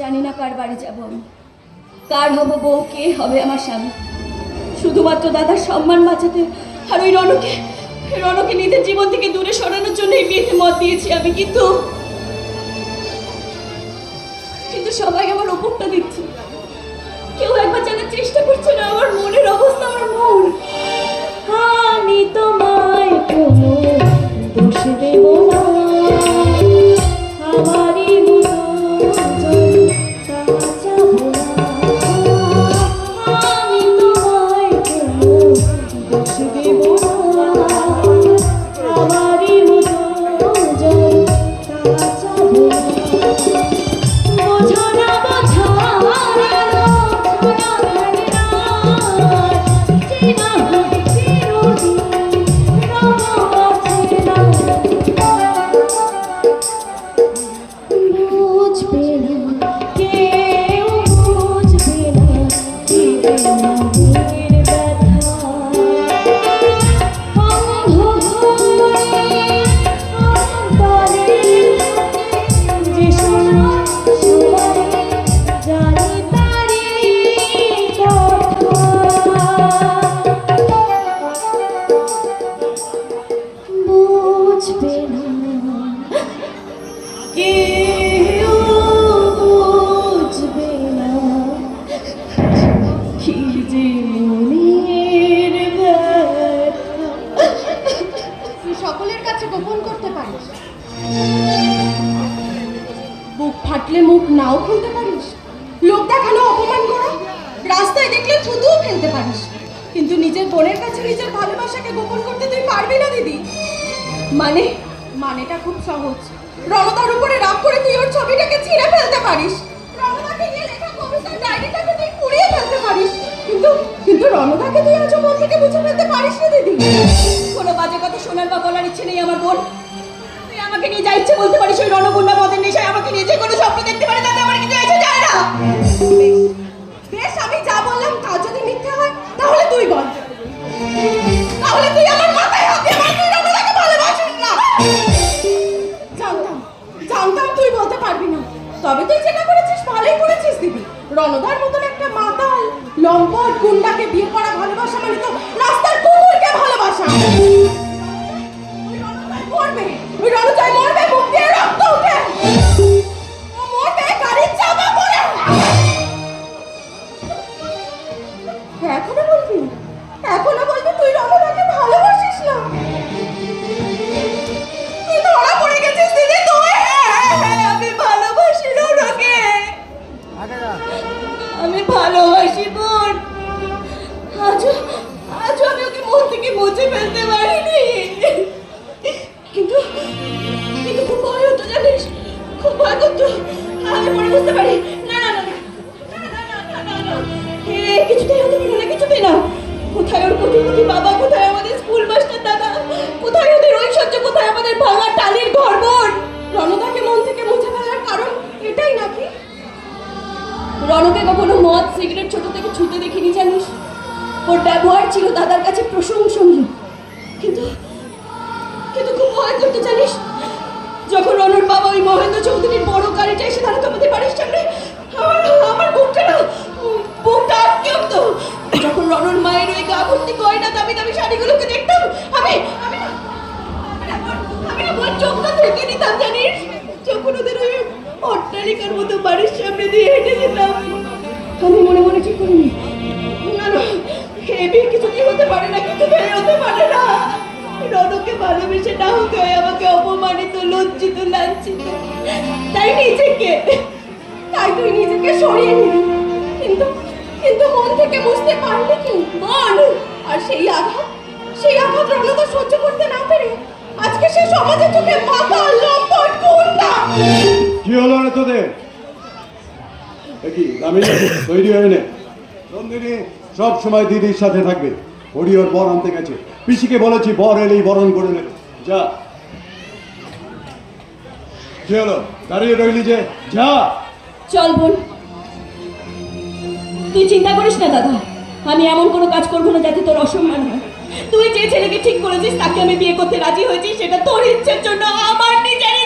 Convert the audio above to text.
জানি না কার বাড়ি যাব আমি। কার হব বউ, কে হবে আমার স্বামী? শুধুমাত্র দাদার সম্মান বাঁচাতে আর ওই রণকে রণকে নিজের জীবন থেকে দূরে সরানোর জন্য এই বিয়েতে মত দিয়েছি আমি, কিন্তু কিন্তু সবাই আমার ওপরটা দিচ্ছে কেউ একবার জানার চেষ্টা করছে না, আমার মনের অবস্থা, আমার মন। আমি তোমায় দোষ দেব না। আমারই বুঝবে না। কেউ বুঝবে না মনের তুই সকলের কাছে গোপন করতে পারিস। বুক ফাটলে মুখ নাও খুলতে পারিস। লোক দেখানো অপমান করা। রাস্তায় দেখলে থুতুও ফেলতে পারিস। কিন্তু নিজের বোনের কাছে নিজের ভালোবাসাকে গোপন করতে তুই পারবি না, দিদি। মানে? মানেটা খুব সহজ। রণতার উপরে রাগ করে তুই ওর ছবিটাকে ছিঁড়ে ফেলতে পারিস। রণদাকে নিয়ে লেখা কবিতার ডায়েরিটাকে তুই পুড়িয়ে ফেলতে পারিস। কিন্তু কিন্তু রণদাকে তুই আজও মন থেকে মুছে ফেলতে পারিস না দিদি। কোনো বাজে কথা শোনার বা বলার ইচ্ছে নেই আমার বোন। তুই আমাকে নিয়ে যা ইচ্ছে বলতে পারিস, ওই রণগুন্ডা মদের নেশায় আমাকে নিয়ে যে কোনো স্বপ্ন দেখতে পারে, তাতে আমার কিছু এসে যায় না। বেশ, আমি যা বললাম তা যদি মিথ্যে হয়, তাহলে তুই বল। রণদার মতন একটা মাতাল, লম্পট গুন্ডাকে বিয়ে করা ভালোবাসা মানে তো রাস্তার কুকুরকে ভালোবাসা। এখনও বলবি এখনও বলবি কিন্তু খুব ভয় হতো জানিস খুব ভয় করতো আমি পরে বুঝতে পারি না না না কিছুতেই হতে পারে না কিছুতেই না কোথায় ওর কোটিপতি বাবা কোথায় আমাদের স্কুল মাস্টার দাদা কোথায় ওদের ঐশ্বর্য কোথায় আমাদের ভাঙা টালির ঘর বোন রণদাকে মন থেকে মুছে ফেলার কারণ এটাই নাকি রণকে কখনো মদ সিগারেট ছোট থেকে ছুতে দেখিনি জানিস ওর ব্যবহার ছিল দাদার কাছে প্রশংসনীয় চৌধুরীর বড় গাড়িটা এসে দাঁড়াতো আমাদের বাড়ির সামনে আমার আমার বুকটা না বুকটা আটকে উঠতো যখন রণর মায়ের ওই গা ভর্তি গয়না দামি দামি শাড়িগুলোকে দেখতাম, আমি আমি না আমি না বোন- আমি না চোখটা থেকে নিতাম, জানিস? যখন ওদের ওই অট্টালিকার মতো বাড়ির সামনে দিয়ে হেঁটে যেতাম। আমি মনে মনে ঠিক করিনি। না না এ কিছুতেই হতে পারে না, কিছুতেই হতে পারে না। ভালোবেসে না হতে আমাকে অপমানিত, লজ্জিত, লাঞ্ছিত। তাই নিজেকে, তাই তুই নিজেকে সরিয়ে নিবি কিন্তু কিন্তু মন থেকে বুঝতে কি? বল আর সেই আঘাত সেই আঘাত সহ্য করতে না পেরে আজকে সে সমাজে তোকে মাথা লম্পট কি হলো রে তোদের? দেখি আমি তৈরি হয়ে নন্দিনী, সব সময় দিদির সাথে থাকবে। হরি ওর বর আনতে গেছে। পিসিকে বলেছি, বর এলেই বরণ করে নেবে। যা। কি হলো? দাঁড়িয়ে রইলি যে? যা। চল বোন। তুই চিন্তা করিস না, দাদা। আমি এমন কোনো কাজ করব না যাতে তোর অসম্মান হয়। তুই যে ছেলেকে ঠিক করেছিস, তাকে আমি বিয়ে করতে রাজি হয়েছি, সেটা তোর ইচ্ছের জন্য, আমার নিজের